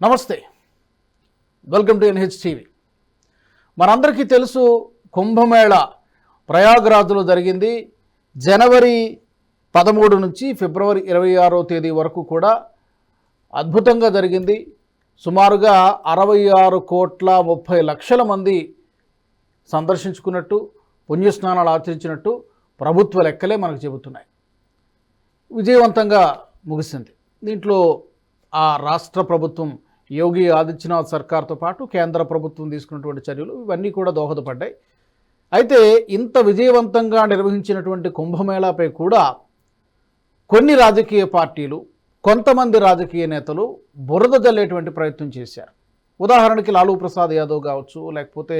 నమస్తే. Welcome to NH TV మనందరికీ తెలుసు కుంభమేళ ప్రయాగ్రాజ్లో జరిగింది. జనవరి పదమూడు నుంచి ఫిబ్రవరి ఇరవై ఆరో తేదీ వరకు కూడా అద్భుతంగా జరిగింది. సుమారుగా అరవై ఆరు కోట్ల ముప్పై లక్షల మంది సందర్శించుకున్నట్టు పుణ్యస్నానాలు ఆచరించినట్టు ప్రభుత్వ లెక్కలే మనకు చెబుతున్నాయి. విజయవంతంగా ముగిసింది. దీంట్లో ఆ రాష్ట్ర ప్రభుత్వం యోగి ఆదిత్యనాథ్ సర్కార్తో పాటు కేంద్ర ప్రభుత్వం తీసుకున్నటువంటి చర్యలు ఇవన్నీ కూడా దోహదపడ్డాయి. అయితే ఇంత విజయవంతంగా నిర్వహించినటువంటి కుంభమేళాపై కూడా కొన్ని రాజకీయ పార్టీలు కొంతమంది రాజకీయ నేతలు బురద జల్లేటువంటి ప్రయత్నం చేశారు. ఉదాహరణకి లాలూ ప్రసాద్ యాదవ్ కావచ్చు లేకపోతే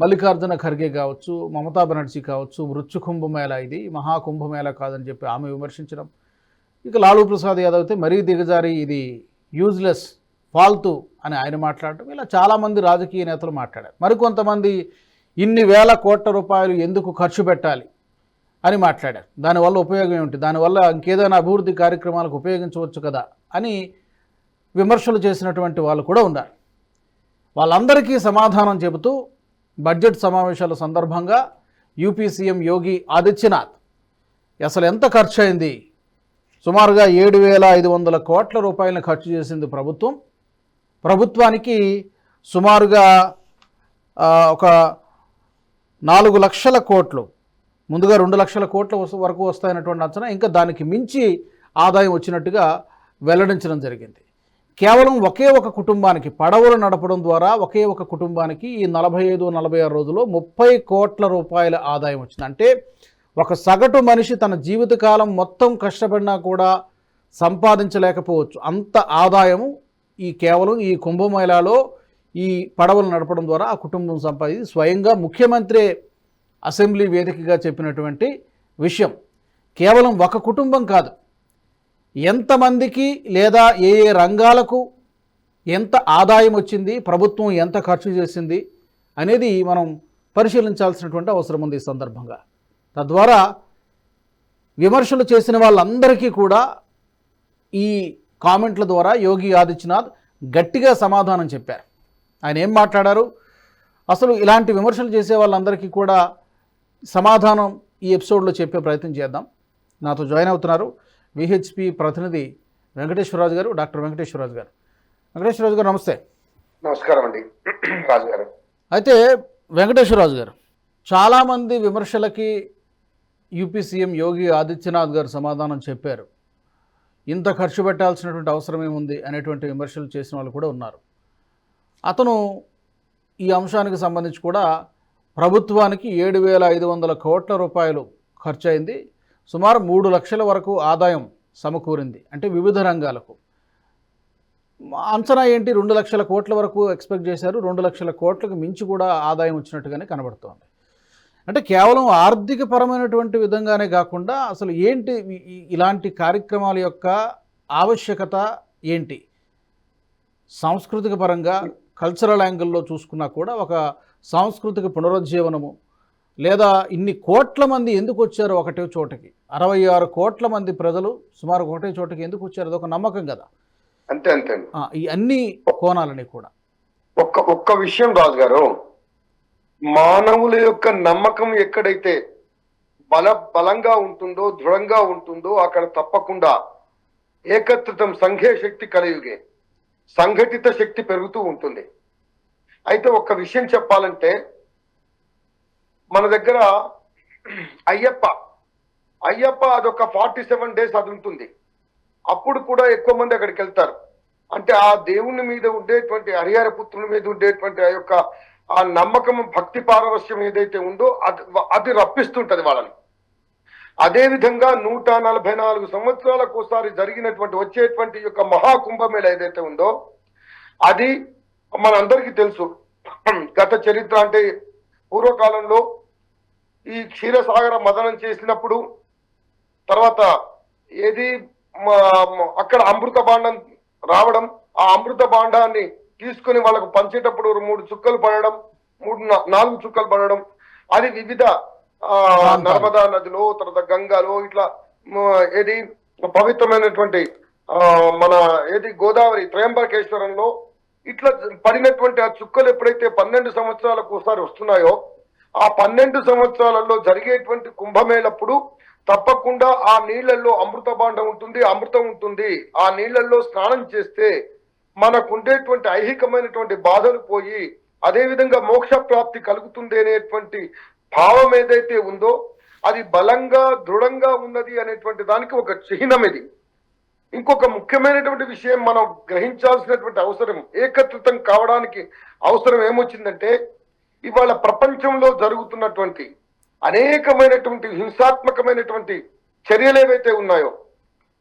మల్లికార్జున ఖర్గే కావచ్చు మమతా బెనర్జీ కావచ్చు మృత్యు కుంభమేళ ఇది మహాకుంభమేళ కాదని చెప్పి ఆమె విమర్శించడం. ఇక లాలూ ప్రసాద్ యాదవ్ అయితే మరీ దిగజారి ఇది యూజ్లెస్ ఫాల్తు అని ఆయన మాట్లాడటం. ఇలా చాలామంది రాజకీయ నేతలు మాట్లాడారు. మరికొంతమంది ఇన్ని వేల కోట్ల రూపాయలు ఎందుకు ఖర్చు పెట్టాలి అని మాట్లాడారు. దానివల్ల ఉపయోగం ఏమిటి? దానివల్ల ఇంకేదైనా అభివృద్ధి కార్యక్రమాలకు ఉపయోగించవచ్చు కదా అని విమర్శలు చేసినటువంటి వాళ్ళు కూడా ఉన్నారు. వాళ్ళందరికీ సమాధానం చెబుతూ బడ్జెట్ సమావేశాల సందర్భంగా యూపీ సీఎం యోగి ఆదిత్యనాథ్ అసలు ఎంత ఖర్చు అయింది సుమారుగా ఏడు వేల ఐదు వందల కోట్ల రూపాయలను ఖర్చు చేసింది ప్రభుత్వం. ప్రభుత్వానికి సుమారుగా ఒక నాలుగు లక్షల కోట్లు ముందుగా రెండు లక్షల కోట్ల వరకు వస్తాయన్నటువంటి అంచనా ఇంకా దానికి మించి ఆదాయం వచ్చినట్టుగా వెల్లడించడం జరిగింది. కేవలం ఒకే ఒక కుటుంబానికి పడవలు నడపడం ద్వారా ఒకే ఒక కుటుంబానికి ఈ నలభై ఐదు నలభై ఆరు రోజుల్లో ముప్పై కోట్ల రూపాయల ఆదాయం వచ్చింది. అంటే ఒక సగటు మనిషి తన జీవితకాలం మొత్తం కష్టపడినా కూడా సంపాదించలేకపోవచ్చు. అంత ఆదాయము ఈ కేవలం ఈ కుంభమేళాలో ఈ పడవలు నడపడం ద్వారా ఆ కుటుంబం సంపాదించి స్వయంగా ముఖ్యమంత్రి అసెంబ్లీ వేదికగా చెప్పినటువంటి విషయం. కేవలం ఒక కుటుంబం కాదు. ఎంతమందికి లేదా ఏ ఏ రంగాలకు ఎంత ఆదాయం వచ్చింది ప్రభుత్వం ఎంత ఖర్చు చేసింది అనేది మనం పరిశీలించాల్సినటువంటి అవసరం ఉంది ఈ సందర్భంగా. తద్వారా విమర్శలు చేసిన వాళ్ళందరికీ కూడా ఈ కామెంట్ల ద్వారా యోగి ఆదిత్యనాథ్ గట్టిగా సమాధానం చెప్పారు. ఆయన ఏం మాట్లాడారు? అసలు ఇలాంటి విమర్శలు చేసే వాళ్ళందరికీ కూడా సమాధానం ఈ ఎపిసోడ్లో చెప్పే ప్రయత్నం చేద్దాం. నాతో జాయిన్ అవుతున్నారు విహెచ్పి ప్రతినిధి వెంకటేశ్వరరాజు గారు డాక్టర్ వెంకటేశ్వరరాజు గారు. వెంకటేశ్వరరాజు గారు నమస్తే. నమస్కారం అండి. రాజు గారు. అయితే వెంకటేశ్వరరాజు గారు చాలామంది విమర్శలకి యూపీ సీఎం యోగి ఆదిత్యనాథ్ గారు సమాధానం చెప్పారు. ఇంత ఖర్చు పెట్టాల్సినటువంటి అవసరం ఏముంది అనేటువంటి విమర్శలు చేసిన వాళ్ళు కూడా ఉన్నారు. అతను ఈ అంశానికి సంబంధించి కూడా ప్రభుత్వానికి ఏడు వేల ఐదు వందల కోట్ల రూపాయలు ఖర్చు అయింది సుమారు మూడు లక్షల వరకు ఆదాయం సమకూరింది. అంటే వివిధ రంగాలకు. అంచనా ఏంటి? రెండు లక్షల కోట్ల వరకు ఎక్స్పెక్ట్ చేశారు. రెండు లక్షల కోట్లకు మించి కూడా ఆదాయం వచ్చినట్టుగానే కనబడుతోంది. అంటే కేవలం ఆర్థిక పరమైనటువంటి విధంగానే కాకుండా అసలు ఏంటి ఇలాంటి కార్యక్రమాల యొక్క ఆవశ్యకత ఏంటి? సాంస్కృతిక పరంగా కల్చరల్ యాంగిల్లో చూసుకున్నా కూడా ఒక సాంస్కృతిక పునరుజ్జీవనము లేదా ఇన్ని కోట్ల మంది ఎందుకు వచ్చారు ఒకటే చోటకి? అరవై ఆరు కోట్ల మంది ప్రజలు సుమారు ఒకటే చోటకి ఎందుకు వచ్చారు? అదొక నమ్మకం కదా. అంతే అంతే ఈ అన్ని కోణాలని కూడా. ఒక్క ఒక్క విషయం రాజు గారు మానవుల యొక్క నమ్మకం ఎక్కడైతే బల బలంగా ఉంటుందో దృఢంగా ఉంటుందో అక్కడ తప్పకుండా ఏకత్రితం సంఘే శక్తి కలియుగే సంఘటిత శక్తి పెరుగుతూ ఉంటుంది. అయితే ఒక విషయం చెప్పాలంటే మన దగ్గర అయ్యప్ప అయ్యప్ప అదొక ఫార్టీ సెవెన్ డేస్ అది ఉంటుంది. అప్పుడు కూడా ఎక్కువ మంది అక్కడికి వెళ్తారు. అంటే ఆ దేవుని మీద ఉండేటువంటి హరిహర పుత్రుల మీద ఉండేటువంటి ఆ యొక్క ఆ నమ్మకం భక్తి పారవశ్యం ఏదైతే ఉందో అది అది రప్పిస్తుంటది వాళ్ళని. అదేవిధంగా నూట నలభై నాలుగు సంవత్సరాలకు ఒకసారి జరిగినటువంటి వచ్చేటువంటి యొక్క మహాకుంభమేళ ఏదైతే ఉందో అది మనందరికీ తెలుసు. గత చరిత్ర అంటే పూర్వకాలంలో ఈ క్షీరసాగర మదనం చేసినప్పుడు తర్వాత ఏది అక్కడ అమృత బాండం రావడం ఆ అమృత బాండాన్ని తీసుకొని వాళ్ళకు పంచేటప్పుడు మూడు చుక్కలు పడడం మూడు నాలుగు చుక్కలు పడడం అది వివిధ. నర్మదా నదిలో తర్వాత గంగాలో ఇట్లా ఏది పవిత్రమైనటువంటి ఆ, మన ఏది గోదావరి త్రయంబకేశ్వరంలో ఇట్లా పడినటువంటి ఆ చుక్కలు ఎప్పుడైతే పన్నెండు సంవత్సరాలకు ఒకసారి వస్తున్నాయో ఆ పన్నెండు సంవత్సరాలలో జరిగేటువంటి కుంభమేళప్పుడు తప్పకుండా ఆ నీళ్ళల్లో అమృత భాండం ఉంటుంది అమృతం ఉంటుంది ఆ నీళ్ళల్లో స్నానం చేస్తే మనకు ఉండేటువంటి ఐహికమైనటువంటి బాధలు పోయి అదేవిధంగా మోక్ష ప్రాప్తి కలుగుతుంది అనేటువంటి భావం ఏదైతే ఉందో అది బలంగా దృఢంగా ఉన్నది అనేటువంటి దానికి ఒక చిహ్నం ఇది. ఇంకొక ముఖ్యమైనటువంటి విషయం మనం గ్రహించాల్సినటువంటి అవసరం ఏకత్రితం కావడానికి అవసరం ఏమొచ్చిందంటే ఇవాళ ప్రపంచంలో జరుగుతున్నటువంటి అనేకమైనటువంటి హింసాత్మకమైనటువంటి చర్యలు ఏవైతే ఉన్నాయో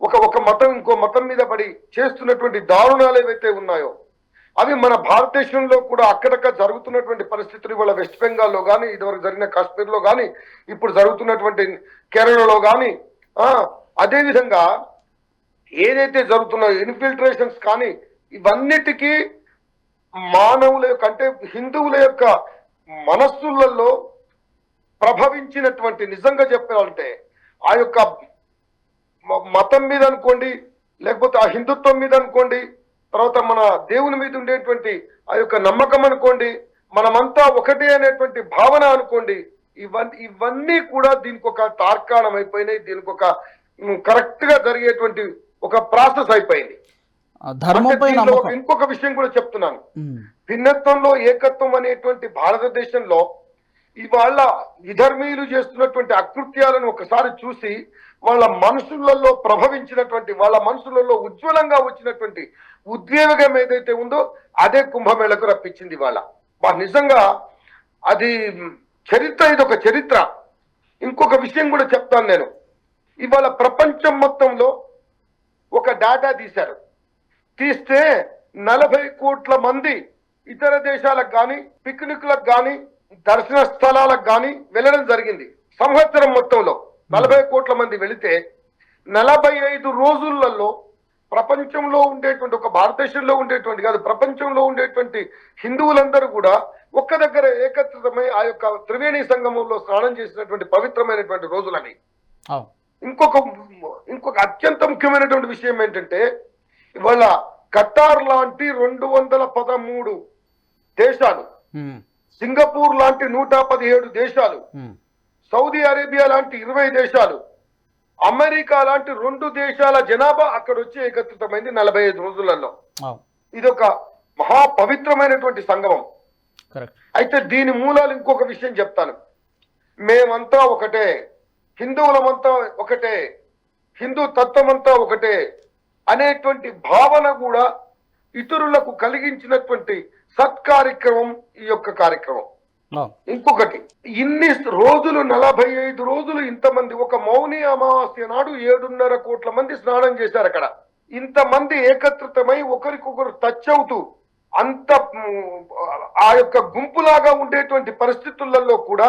ఒక ఒక మతం ఇంకో మతం మీద పడి చేస్తున్నటువంటి దారుణాలు ఏవైతే ఉన్నాయో అవి మన భారతదేశంలో కూడా అక్కడక్కడ జరుగుతున్నటువంటి పరిస్థితులు ఇవాళ వెస్ట్ బెంగాల్లో కానీ ఇదివరకు జరిగిన కాశ్మీర్లో కానీ ఇప్పుడు జరుగుతున్నటువంటి కేరళలో కానీ అదేవిధంగా ఏదైతే జరుగుతున్నాయో ఇన్ఫిల్ట్రేషన్స్ కానీ ఇవన్నిటికీ మానవుల యొక్క అంటే హిందువుల యొక్క మనస్సులలో ప్రభవించినటువంటి నిజంగా చెప్పాలంటే ఆ యొక్క మతం మీద అనుకోండి లేకపోతే ఆ హిందుత్వం మీద అనుకోండి తర్వాత మన దేవుని మీద ఉండేటువంటి ఆ యొక్క నమ్మకం అనుకోండి మనమంతా ఒకటే అనేటువంటి భావన అనుకోండి ఇవన్నీ ఇవన్నీ కూడా దీనికి ఒక తార్కాణం అయిపోయినాయి దీనికి ఒక కరెక్ట్గా జరిగేటువంటి ఒక ప్రాసెస్ అయిపోయింది. ఇంకొక విషయం కూడా చెప్తున్నాను. భిన్నత్వంలో ఏకత్వం అనేటువంటి భారతదేశంలో ఇవాళ విధర్మీయులు చేస్తున్నటువంటి అకృత్యాలను ఒకసారి చూసి వాళ్ళ మనసులలో ప్రభవించినటువంటి వాళ్ళ మనసులలో ఉజ్వలంగా వచ్చినటువంటి ఉద్వేగం ఏదైతే ఉందో అదే కుంభమేళకు రప్పించింది వాళ్ళ మా నిజంగా అది చరిత్ర ఇది ఒక చరిత్ర. ఇంకొక విషయం కూడా చెప్తాను నేను. ఇవాళ ప్రపంచం మొత్తంలో ఒక డేటా తీశారు. తీస్తే నలభై కోట్ల మంది ఇతర దేశాలకు కానీ పిక్నిక్లకు కానీ దర్శన స్థలాలకు కానీ వెళ్ళడం జరిగింది. సంవత్సరం మొత్తంలో నలభై కోట్ల మంది వెళితే నలభై ఐదు రోజులలో ప్రపంచంలో ఉండేటువంటి ఒక భారతదేశంలో ఉండేటువంటి కాదు ప్రపంచంలో ఉండేటువంటి హిందువులందరూ కూడా ఒక్క దగ్గర ఏకత్రితమై ఆ యొక్క త్రివేణి సంగమంలో స్నానం చేసినటువంటి పవిత్రమైనటువంటి రోజులని. ఇంకొక ఇంకొక అత్యంత ముఖ్యమైనటువంటి విషయం ఏంటంటే ఇవాళ ఖతార్ లాంటి రెండు వందల పదమూడు దేశాలు సింగపూర్ లాంటి నూట పదిహేడు దేశాలు సౌదీ అరేబియా లాంటి ఇరవై దేశాలు అమెరికా లాంటి రెండు దేశాల జనాభా అక్కడ వచ్చి ఏకత్రితమైంది నలభై ఐదు రోజులలో. ఇది ఒక మహా పవిత్రమైనటువంటి సంగమం అయితే దీని మూలాలు ఇంకొక విషయం చెప్తాను. మేమంతా ఒకటే హిందువులమంతా ఒకటే హిందూ తత్వమంతా ఒకటే అనేటువంటి భావన కూడా ఇతరులకు కలిగించినటువంటి సత్కార్యక్రమం ఈ యొక్క కార్యక్రమం. ఇంకొకటి ఇన్ని రోజులు నలభై ఐదు రోజులు ఇంతమంది ఒక మౌని అమావాస్య నాడు ఏడున్నర కోట్ల మంది స్నానం చేశారు అక్కడ. ఇంతమంది ఏకత్రితమై ఒకరికొకరు టచ్ అవుతూ అంత ఆ యొక్క గుంపులాగా ఉండేటువంటి పరిస్థితులలో కూడా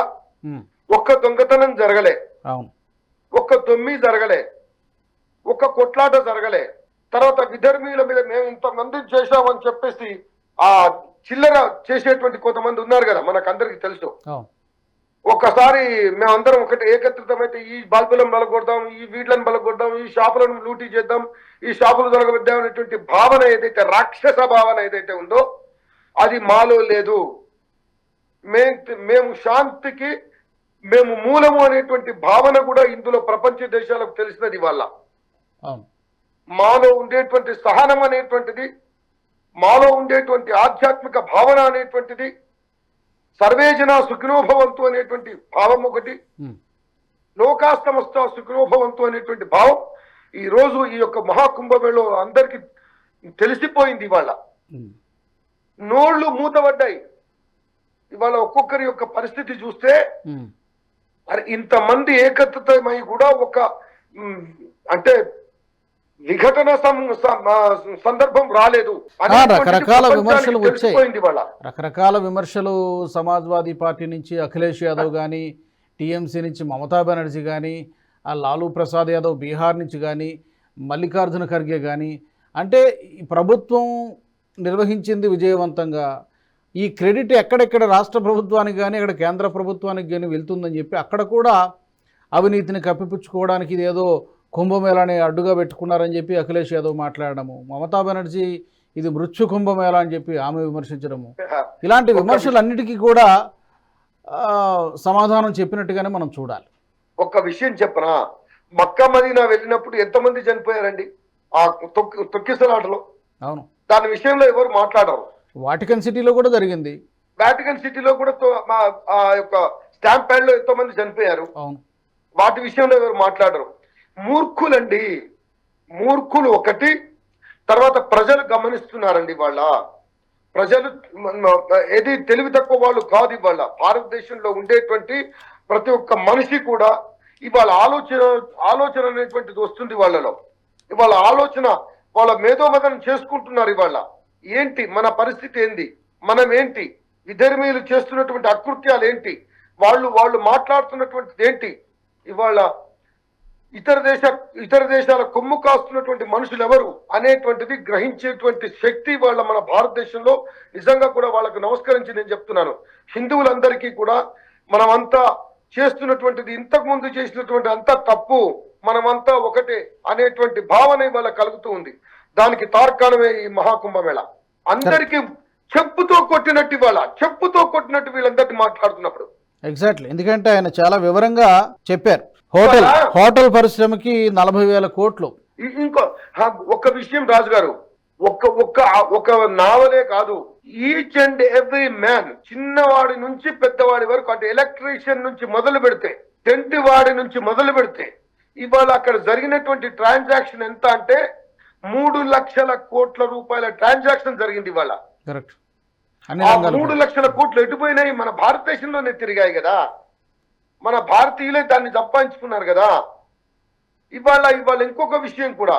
ఒక్క దొంగతనం జరగలే. ఒక్క దొమ్మి జరగలే. ఒక్క కొట్లాట జరగలే. తర్వాత విధర్మీయుల మీద మేము ఇంతమంది చేశామని చెప్పేసి ఆ చిల్లర చేసేటువంటి కొంతమంది ఉన్నారు కదా మనకు అందరికి తెలుసు ఒక్కసారి మేమందరం ఒకటి ఏకత్రితమైతే ఈ బాల్బులను బలగొడదాం ఈ వీడ్లను బలగొడదాం ఈ షాపులను లూటీ చేద్దాం ఈ షాపులు దొరకబెద్దాం అనేటువంటి భావన ఏదైతే రాక్షస భావన ఏదైతే ఉందో అది మాలో లేదు. మే మేము శాంతికి మేము మూలము అనేటువంటి భావన కూడా ఇందులో ప్రపంచ దేశాలకు తెలిసినది వాళ్ళ మాలో ఉండేటువంటి సహనం అనేటువంటిది మాలో ఉండేటువంటి ఆధ్యాత్మిక భావన అనేటువంటిది సర్వేజన సుఖినోభవంతు అనేటువంటి భావం ఒకటి లోకాస్తమస్త సుఖినోభవంతు అనేటువంటి భావం. ఈ రోజు ఈ యొక్క మహాకుంభమేళలో అందరికి తెలిసిపోయింది ఇవాళ. నోళ్ళు మూతబడ్డాయి. ఇవాళ ఒక్కొక్కరి యొక్క పరిస్థితి చూస్తే ఇంతమంది ఏకత్రితమై కూడా ఒక అంటే విఘటన సందర్భం రాలేదు. రకరకాల విమర్శలు వచ్చాయి. రకరకాల విమర్శలు సమాజ్వాదీ పార్టీ నుంచి అఖిలేష్ యాదవ్ కానీ టీఎంసీ నుంచి మమతా బెనర్జీ కానీ ఆ లాలూ ప్రసాద్ యాదవ్ బీహార్ నుంచి కానీ మల్లికార్జున ఖర్గే కానీ అంటే ఈ ప్రభుత్వం నిర్వహించింది విజయవంతంగా. ఈ క్రెడిట్ ఎక్కడెక్కడ రాష్ట్ర ప్రభుత్వానికి కానీ అక్కడ కేంద్ర ప్రభుత్వానికి కానీ వెళ్తుందని చెప్పి అక్కడ కూడా అవినీతిని కప్పిపుచ్చుకోవడానికి ఇది ఏదో కుంభమేళాని అడ్డుగా పెట్టుకున్నారని చెప్పి అఖిలేష్ యాదవ్ మాట్లాడడము. మమతా బెనర్జీ ఇది మృత్యు కుంభమేళ అని చెప్పి ఆమె విమర్శించడము. ఇలాంటి విమర్శలన్నిటికీ కూడా సమాధానం చెప్పినట్టుగానే మనం చూడాలి. ఒక్క విషయం చెప్పనా? మక్కా మదీనా వెళ్ళినప్పుడు ఎంతమంది చనిపోయారండి? ఆ తొక్కి తొక్కిసలాటలో అవును. దాని విషయంలో ఎవరు మాట్లాడరు. వాటికన్ సిటీలో కూడా జరిగింది. వాటికన్ సిటీలో కూడా మా- ఆ యొక్క స్టాంప్ ప్యాడ్లో ఎంతో మంది చనిపోయారు? అవును. వాటి విషయంలో ఎవరు మాట్లాడరు? మూర్ఖులండి. మూర్ఖులు ఒకటి. తర్వాత ప్రజలు గమనిస్తున్నారండి వాళ్ళ ప్రజలు ఏది తెలివి తక్కువ వాళ్ళు కాదు ఇవాళ. భారతదేశంలో ఉండేటువంటి ప్రతి ఒక్క మనిషి కూడా ఇవాళ ఆలోచన ఆలోచన అనేటువంటిది వస్తుంది వాళ్ళలో. ఇవాళ ఆలోచన వాళ్ళ మేధోమదనం చేసుకుంటున్నారు ఇవాళ. ఏంటి? మన పరిస్థితి ఏంది? మనం ఏంటి? విధర్మీయులు చేస్తున్నటువంటి అకృత్యాలు ఏంటి? వాళ్ళు వాళ్ళు మాట్లాడుతున్నటువంటిది ఏంటి? ఇవాళ ఇతర దేశ ఇతర దేశాల కొమ్ము కాస్తున్నటువంటి మనుషులు ఎవరు అనేటువంటిది గ్రహించేటువంటి శక్తి వాళ్ళ మన భారతదేశంలో నిజంగా కూడా వాళ్ళకు నమస్కరించి నేను చెప్తున్నాను. హిందువులందరికీ కూడా మనమంతా చేస్తున్నటువంటిది ఇంతకు ముందు చేసినటువంటి అంతా తప్పు మనమంతా ఒకటే అనేటువంటి భావన ఇవాళ కలుగుతూ ఉంది. దానికి తార్కాణమే ఈ మహాకుంభమేళ. అందరికీ చెప్పుతో కొట్టినట్టు ఇవాళ చెప్పుతో కొట్టినట్టు వీళ్ళందరికీ మాట్లాడుతున్నప్పుడు. ఎగ్జాక్ట్లీ ఎందుకంటే ఆయన చాలా వివరంగా చెప్పారు. హోటల్ హోటల్ పరిశ్రమకి నలభై వేల కోట్లు. ఇంకో ఒక్క విషయం రాజు గారు ఒక్క ఒక్క ఒక నావలే కాదు. ఈచ్ అండ్ ఎవ్రీ మ్యాన్ చిన్నవాడి నుంచి పెద్దవాడి వరకు అంటే ఎలక్ట్రీషియన్ నుంచి మొదలు పెడితే టెంట్ వాడి నుంచి మొదలు పెడితే ఇవాళ అక్కడ జరిగినటువంటి ట్రాన్సాక్షన్ ఎంత అంటే మూడు లక్షల కోట్ల రూపాయల ట్రాన్సాక్షన్ జరిగింది ఇవాళ. మూడు లక్షల కోట్లు ఎటుపోయినాయి? మన భారతదేశంలోనే తిరిగాయి కదా. మన భారతీయులే దాన్ని సంపాదించుకున్నారు కదా. ఇవాళ ఇవాళ ఇంకొక విషయం కూడా.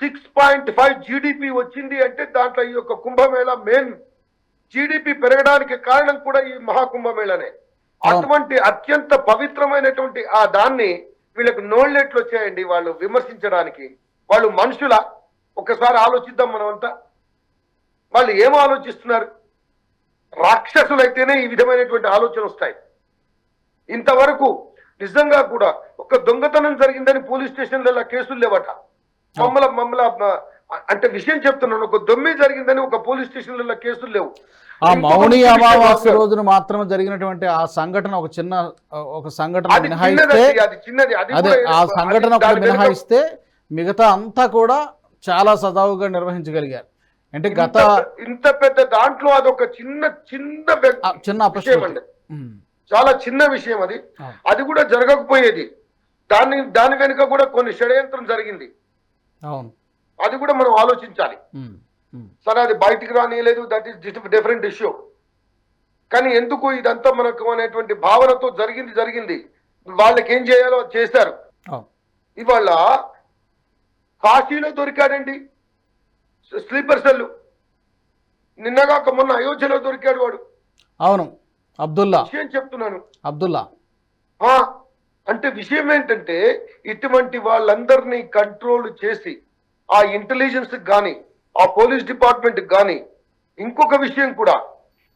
సిక్స్ పాయింట్ ఫైవ్ జీడిపి వచ్చింది అంటే దాంట్లో ఈ యొక్క కుంభమేళ మెయిన్ జీడిపి పెరగడానికి కారణం కూడా ఈ మహాకుంభమేళనే. అటువంటి అత్యంత పవిత్రమైనటువంటి ఆ దాన్ని వీళ్ళకి నోళ్ళెట్లు వచ్చాయండి వాళ్ళు విమర్శించడానికి. వాళ్ళు మనుషుల ఒకసారి ఆలోచిద్దాం మనమంతా. వాళ్ళు ఏం ఆలోచిస్తున్నారు? రాక్షసులైతేనే ఈ విధమైనటువంటి ఆలోచన వస్తాయి. ఇంతవరకు నిజంగా కూడా ఒక దొంగతనం జరిగిందని పోలీస్ స్టేషన్లలో కేసులు లేవట. మమ్మల మమ్మల అంటే విషయం చెప్తున్నాను ఒక దొమ్మి జరిగిందని ఒక పోలీస్ స్టేషన్లలో కేసులు లేవు. ఆ మౌని అమావాస్య రాజు. రోజున మాత్రమే జరిగినటువంటి ఆ సంఘటన ఒక చిన్న ఒక సంఘటన మినహాయిస్తే అది ఆ సంఘటన ఒకటి మినహాయిస్తే మిగతా అంతా కూడా చాలా సజావుగా నిర్వహించగలిగారు. అంటే గత ఇంత- పెద్ద దాంట్లో అదొక చిన్న చిన్న చిన్న ఉమ్, చాలా చిన్న విషయం అది. అది కూడా జరగకపోయేది. దాని దాని వెనుక కూడా కొన్ని షడయంత్రం జరిగింది. అవును. అది కూడా మనం ఆలోచించాలి. సరే అది బయటికి రానియలేదు దట్ ఈస్ డిఫరెంట్ ఇష్యూ కానీ ఎందుకు ఇదంతా మనకు అనేటువంటి భావనతో జరిగింది జరిగింది. వాళ్ళకి ఏం చేయాలో అవును ఇవాళ కాశీలో దొరికాడండి. స్లీపర్ సెల్ నిన్నగాక మొన్న అయోధ్యలో దొరికాడు వాడు. అవును. అబ్దుల్లా. విషయం చెప్తున్నాను. అబ్దుల్లా. ఆ, అంటే విషయం ఏంటంటే ఇటువంటి వాళ్ళందరినీ కంట్రోల్ చేసి ఆ ఇంటెలిజెన్స్ కానీ ఆ పోలీస్ డిపార్ట్మెంట్ కానీ ఇంకొక విషయం కూడా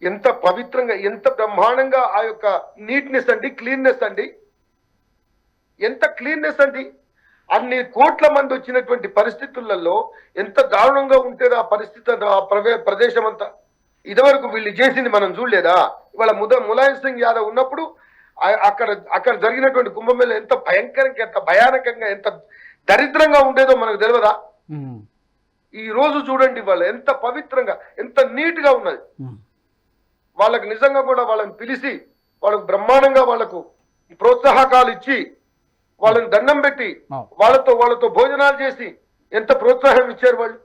ఎంత పవిత్రంగా ఎంత బ్రహ్మాండంగా ఆ యొక్క నీట్నెస్ అండి క్లీన్నెస్ అండి. ఎంత క్లీన్నెస్ అండి. అన్ని కోట్ల మంది వచ్చినటువంటి పరిస్థితులలో ఎంత దారుణంగా ఉంటేది ఆ పరిస్థితి ఆ ప్రదేశం అంతా ఇదివరకు వీళ్ళు చేసింది మనం చూడలేదా? ఇవాళ ముద ములాయం సింగ్ యాదవ్ ఉన్నప్పుడు అక్కడ అక్కడ జరిగినటువంటి కుంభమేళ ఎంత భయంకరంగా ఎంత భయానకంగా ఎంత దరిద్రంగా ఉండేదో మనకు తెలియదా ఈ రోజు చూడండి వాళ్ళు ఎంత పవిత్రంగా ఎంత నీట్గా ఉన్నది వాళ్ళకి నిజంగా కూడా వాళ్ళని పిలిచి వాళ్ళకు బ్రహ్మాండంగా వాళ్ళకు ప్రోత్సాహకాలు ఇచ్చి వాళ్ళని దండం పెట్టి. వాళ్ళతో వాళ్ళతో భోజనాలు చేసి ఎంత ప్రోత్సాహం ఇచ్చారు వాళ్ళు?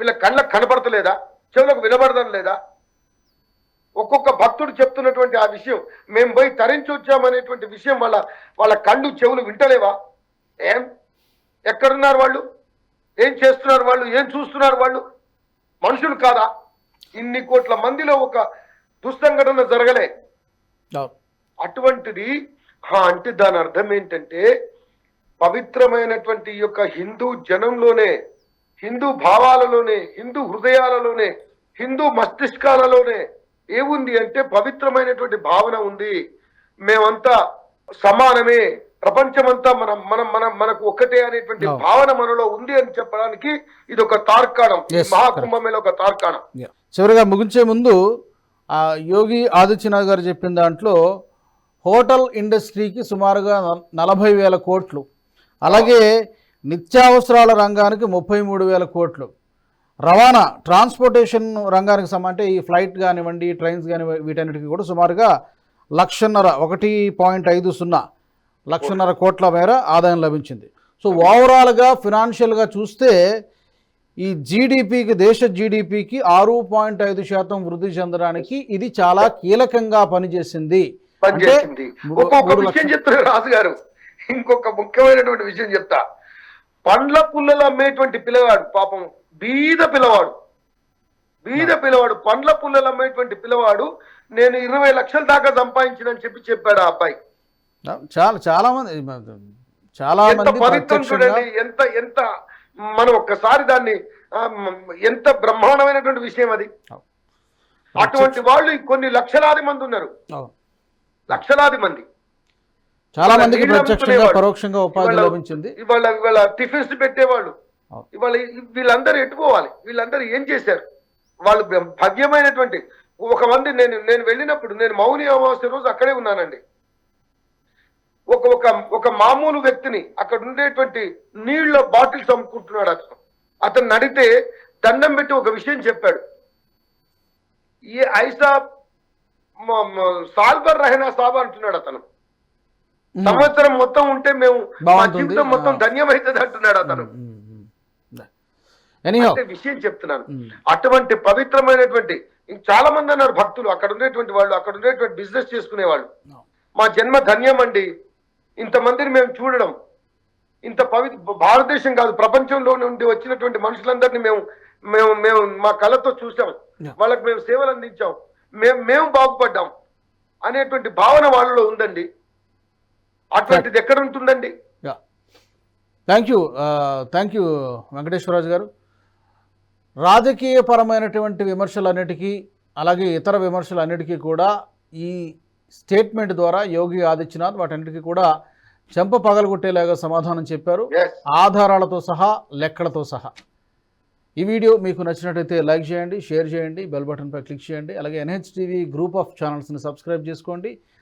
వీళ్ళ కళ్ళకు కనపడతలేదా? చెవులకు వినబడడం లేదా? ఒక్కొక్క భక్తుడు చెప్తున్నటువంటి ఆ విషయం మేము పోయి తరించి వచ్చామనేటువంటి విషయం వాళ్ళ వాళ్ళ కళ్ళు చెవులు వింటలేవా? ఏం? ఎక్కడున్నారు వాళ్ళు? ఏం చేస్తున్నారు వాళ్ళు? ఏం చూస్తున్నారు వాళ్ళు? మనుషులు కాదా? ఇన్ని కోట్ల మందిలో ఒక దుస్సంఘటన జరగలే. అటువంటిది హా, అంటే దాని అర్థం ఏంటంటే పవిత్రమైనటువంటి ఈ యొక్క హిందూ జనంలోనే హిందూ భావాలలోనే హిందూ హృదయాలలోనే హిందూ మస్తిష్కాలలోనే ఏముంది అంటే పవిత్రమైనటువంటి భావన ఉంది. మేమంతా సమానమే. ప్రపంచమంతా మనం మనం మనం మనకు ఒక్కటే అనేటువంటి. భావన మనలో ఉంది అని చెప్పడానికి ఇది ఒక తార్కాణం మహాకుంభమేళ ఒక తార్కాణం. చివరిగా ముగించే ముందు ఆ యోగి ఆదిత్యనాథ్ గారు చెప్పిన దాంట్లో హోటల్ ఇండస్ట్రీకి సుమారుగా నలభై వేల కోట్లు. అలాగే నిత్యావసరాల రంగానికి ముప్పై మూడు వేల కోట్లు. రవాణా ట్రాన్స్పోర్టేషన్ రంగానికి సమ అంటే ఈ ఫ్లైట్ కానివ్వండి ట్రైన్స్ కానివ్వండి వీటన్నిటికీ కూడా సుమారుగా లక్షన్నర ఒకటి పాయింట్ ఐదు సున్నా లక్షన్నర కోట్ల మేర ఆదాయం లభించింది. సో ఓవరాల్గా ఫినాన్షియల్గా చూస్తే ఈ జీడిపికి దేశ జీడిపికి ఆరు పాయింట్ ఐదు శాతం వృద్ధి చెందడానికి ఇది చాలా కీలకంగా పనిచేసింది. పనిచేసింది. ఇంకొక ముఖ్యమైనటువంటి విషయం చెప్తా. పండ్ల పుల్లలు అమ్మేటువంటి పిల్లవాడు పాపం బీద పిల్లవాడు. బీద పిల్లవాడు పండ్ల పుల్లలు అమ్మేటువంటి పిల్లవాడు నేను ఇరవై లక్షల దాకా సంపాదించినని చెప్పి చెప్పాడు ఆ అబ్బాయి. చాలా చాలా మంది చాలా ఎంత పవిత్రం చూడండి ఎంత ఎంత మనం ఒక్కసారి దాన్ని ఎంత బ్రహ్మాండమైనటువంటి విషయం అది. అటువంటి వాళ్ళు కొన్ని లక్షలాది మంది ఉన్నారు. లక్షలాది మంది. చాలా మందికి ప్రత్యక్షంగా. పరోక్షంగా ఉపాధి లభించింది. ఇవాళ ఇవాళ టిఫిన్స్ పెట్టేవాళ్ళు. ఇవాళ వీళ్ళందరూ ఎట్టుకోవాలి? వీళ్ళందరూ ఏం చేశారు? వాళ్ళు భవ్యమైనటువంటి ఒక మంది నేను నేను వెళ్ళినప్పుడు నేను మౌని అమావాస్య రోజు అక్కడే ఉన్నానండి. ఒక ఒక ఒక మామూలు వ్యక్తిని అక్కడ ఉండేటువంటి నీళ్ళ బాటిల్స్ అమ్ముకుంటున్నాడు అతను. అతను అడిగితే దండం పెట్టి ఒక విషయం చెప్పాడు. ఈ ఐసా సాల్బర్ రహనా సాబ్ అంటున్నాడు అతను. సంవత్సరం మొత్తం ఉంటే మేము మా. జీవితం మొత్తం. ధన్యమైతుంది అంటున్నాడు అతను. విషయం చెప్తున్నాను. అటువంటి పవిత్రమైనటువంటి ఇంక చాలా మంది అన్నారు భక్తులు అక్కడ ఉండేటువంటి వాళ్ళు అక్కడ ఉండేటువంటి బిజినెస్ చేసుకునే వాళ్ళు మా జన్మ ధన్యం అండి. ఇంతమందిని మేము చూడడం. ఇంత పవిత్ర భారతదేశం కాదు ప్రపంచంలో నుండి వచ్చినటువంటి మనుషులందరినీ మేము మేము మేము మా కళ్ళతో చూసాం. వాళ్ళకి మేము సేవలు అందించాం. మేము మేము బాగుపడ్డాం అనేటువంటి భావన వాళ్ళలో ఉందండి. అటువంటిది ఎక్కడ ఉంటుందండి thank you thank you Venkateswara Raju garu. రాజకీయపరమైనటువంటి విమర్శలన్నిటికీ అలాగే ఇతర విమర్శలన్నిటికీ కూడా ఈ స్టేట్మెంట్ ద్వారా యోగి ఆదిత్యనాథ్ వాటన్నిటికీ కూడా చెంప పగలగొట్టేలాగా సమాధానం చెప్పారు. ఆధారాలతో సహా లెక్కలతో సహా. ఈ వీడియో మీకు నచ్చినట్టయితే లైక్ చేయండి షేర్ చేయండి బెల్ బటన్పై క్లిక్ చేయండి అలాగే ఎన్హెచ్ టీవీ గ్రూప్ ఆఫ్ ఛానల్స్ని సబ్స్క్రైబ్ చేసుకోండి.